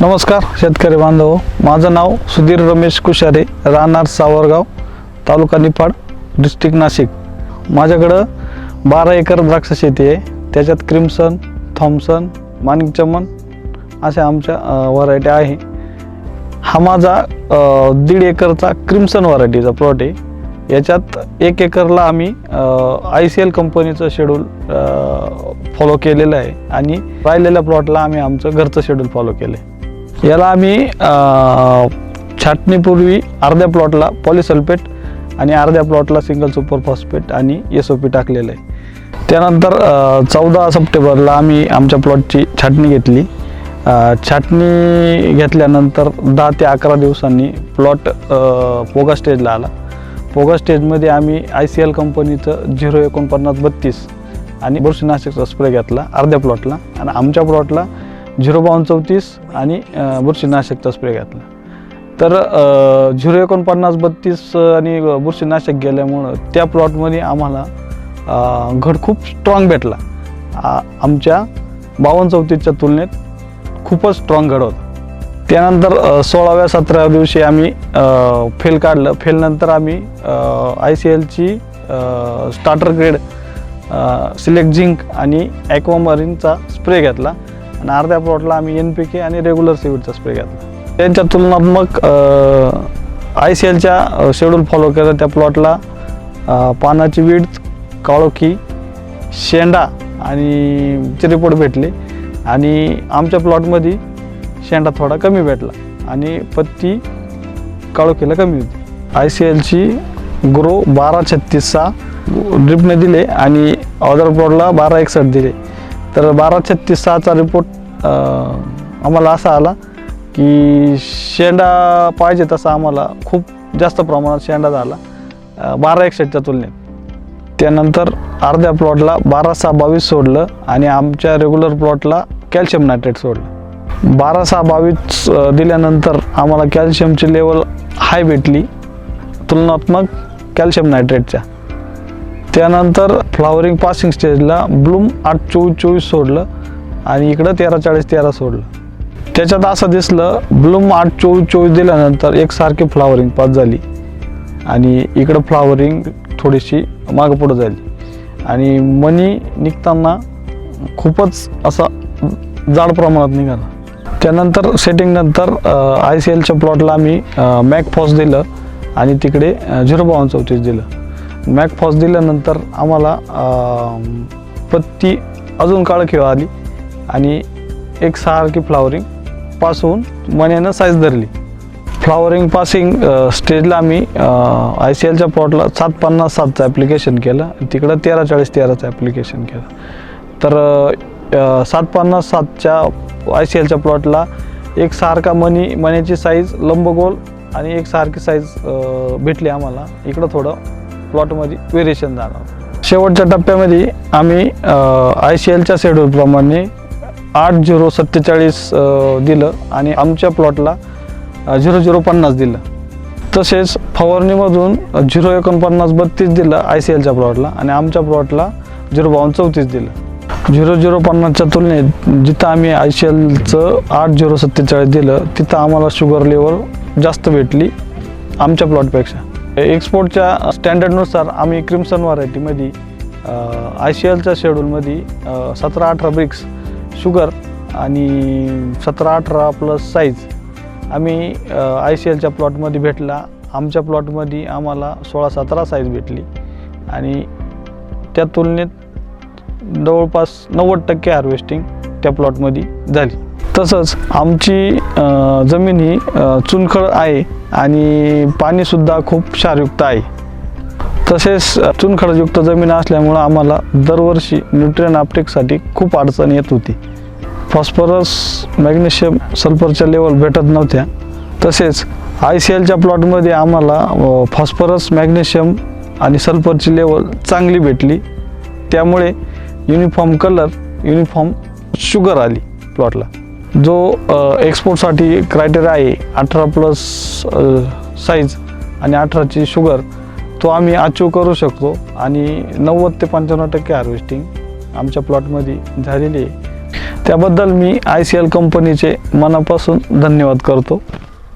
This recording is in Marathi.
नमस्कार शेतकरी बांधव. माझं नाव सुधीर रमेश कुशारे राहणार सावरगाव तालुका निफाड डिस्ट्रिक्ट नाशिक. माझ्याकडं बारा एकर द्राक्ष शेती आहे. त्याच्यात क्रिम्सन थॉम्सन माणिक चमन अशा आमच्या व्हरायटी आहे. हा माझा दीड एकरचा क्रिम्सन व्हरायटीचा प्लॉट आहे. याच्यात एक एकरला आम्ही आय सी एल कंपनीचं शेड्यूल फॉलो केलेलं आहे. आणि राहिलेल्या प्लॉटला आम्ही आमचं घरचं शेड्यूल फॉलो केलं आहे याला आम्ही छाटणीपूर्वी अर्ध्या प्लॉटला पॉलिसल्फेट आणि अर्ध्या प्लॉटला सिंगल सुपर फॉस्फेट आणि एस ओ पी टाकलेलं आहे. त्यानंतर चौदा सप्टेंबरला आम्ही आमच्या प्लॉटची छाटणी घेतली. छाटणी घेतल्यानंतर दहा ते अकरा दिवसांनी प्लॉट पोगा स्टेजला आला. पोगा स्टेजमध्ये आम्ही आय सी एल कंपनीचं झिरो एकोणपन्नास बत्तीस आणि बुरशीनाशकचा स्प्रे घेतला अर्ध्या प्लॉटला आणि आमच्या प्लॉटला झिरो बावन्न चौतीस आणि बुरशीनाशकचा स्प्रे घेतला. तर झिरो एकोणपन्नास बत्तीस आणि बुरशीनाशक गेल्यामुळं त्या प्लॉटमध्ये आम्हाला घड खूप स्ट्रॉंग भेटला. आमच्या बावन्न चौतीसच्या तुलनेत खूपच स्ट्रॉंग घड होता. त्यानंतर सोळाव्या सतराव्या दिवशी आम्ही फेल काढलं. फेलनंतर आम्ही आय सी एलची स्टार्टर ग्रेड सिलेक्ट झिंक आणि ॲक्वामरीनचा स्प्रे घेतला. आणि अर्ध्या प्लॉटला आम्ही एन पी के आणि रेग्युलर सिविडचा स्प्रे घेतला. त्यांच्या तुलनात्मक आय सी एलच्या शेड्यूल फॉलो केलं. त्या प्लॉटला पानाची वीड काळोखी शेंडा आणि चे रिपोर्ट भेटले. आणि आमच्या प्लॉटमध्ये शेंडा थोडा कमी भेटला आणि पत्ती काळोखीला कमी होती. आय सी एलची ग्रो बारा छत्तीस सहा ड्रिपने दिले आणि ऑदर प्लॉटला बारा एकसष्ट दिले. तर बारा छत्तीस सहाचा रिपोर्ट आम्हाला असा आला की शेंडा पाहिजे तसा आम्हाला खूप जास्त प्रमाणात शेंडा झाला. बारा एकशेच्या तुलनेत. त्यानंतर अर्ध्या प्लॉटला बारा सहा बावीस सोडलं आणि आमच्या रेग्युलर प्लॉटला कॅल्शियम नायट्रेट सोडलं. बारा सहा बावीस दिल्यानंतर आम्हाला कॅल्शियमची लेवल हाय भेटली. तुलनात्मक कॅल्शियम नायट्रेटच्या त्यानंतर फ्लावरिंग पासिंग स्टेजला ब्लूम आठ चोवीस चोवीस सोडलं आणि इकडं तेरा चाळीस तेरा सोडलं. त्याच्यात असं दिसलं ब्लूम आठ चोवीस चोवीस दिल्यानंतर एकसारखी फ्लावरिंग पास झाली. आणि इकडं फ्लावरिंग थोडीशी मागं पुढं झाली. आणि मनी निघताना खूपच असा जाड प्रमाणात निघाला. त्यानंतर सेटिंगनंतर आय सी एलच्या प्लॉटला आम्ही मॅकफॉस दिलं आणि तिकडे झिरो बावन चौतीस दिलं. मॅकफॉस दिल्यानंतर आम्हाला पत्ती अजून काळखी आली आणि एक सारखी फ्लावरिंगपासून मण्यानं साईज धरली. फ्लावरिंग पासिंग स्टेजला आम्ही आय सी एलच्या प्लॉटला सात पन्नास सातचं ॲप्लिकेशन केलं तिकडं तेरा चाळीस तेराचं ॲप्लिकेशन केलं. तर सात पन्नास सातच्या आय सी एलच्या प्लॉटला एक सारखा मनी मण्याची साईज लंबगोल आणि एक सारखी साईज भेटली आम्हाला. इकडं थोडं प्लॉटमध्ये व्हेरिएशन जाणार. शेवटच्या टप्प्यामध्ये आम्ही आय सी एलच्या शेड्यूलप्रमाणे आठ झिरो सत्तेचाळीस दिलं आणि आमच्या प्लॉटला झिरो झिरो पन्नास दिलं. तसेच फवारणीमधून झिरो एकोणपन्नास बत्तीस दिलं आय सी एलच्या प्लॉटला आणि आमच्या प्लॉटला झिरो बावन्न चौतीस दिलं. झिरो झिरो पन्नासच्या तुलनेत जिथं आम्ही आय सी एलचं आठ झिरो सत्तेचाळीस दिलं तिथं आम्हाला शुगर लेवल जास्त भेटली आमच्या प्लॉटपेक्षा एक्सपोर्टच्या स्टँडर्डनुसार आम्ही क्रिम्सन व्हरायटीमध्ये आय सी एलच्या शेड्यूलमध्ये सतरा अठरा ब्रिक्स शुगर आणि सतरा अठरा प्लस साईज आम्ही आय सी एलच्या प्लॉटमध्ये भेटला. आमच्या प्लॉटमध्ये आम्हाला सोळा सतरा साईज भेटली. आणि त्या तुलनेत जवळपास नव्वद टक्के हार्वेस्टिंग त्या प्लॉटमध्ये झाली. तसंच आमची जमीन ही चुनखळ चुनखड आहे आणि पाणीसुद्धा खूप क्षारयुक्त आहे. तसेच चुनखडयुक्त जमीन असल्यामुळं आम्हाला दरवर्षी न्यूट्रियन आपटेकसाठी खूप अडचण येत होती. फॉस्फरस मॅग्नेशियम सल्फरच्या लेवल भेटत नव्हत्या. तसेच आय सी एलच्या प्लॉटमध्ये आम्हाला फॉस्फरस मॅग्नेशियम आणि सल्फरची लेवल चांगली भेटली. त्यामुळे युनिफॉर्म कलर युनिफॉर्म शुगर आली प्लॉटला जो एक्सपोर्टसाठी क्रायटेरिया आहे अठरा प्लस साईज आणि अठराची शुगर तो आम्ही अचीव करू शकतो. आणि नव्वद ते पंच्याण्णव टक्के हार्वेस्टिंग आमच्या प्लॉटमध्ये झालेली आहे. त्याबद्दल मी आय सी एल कंपनीचे मनापासून धन्यवाद करतो.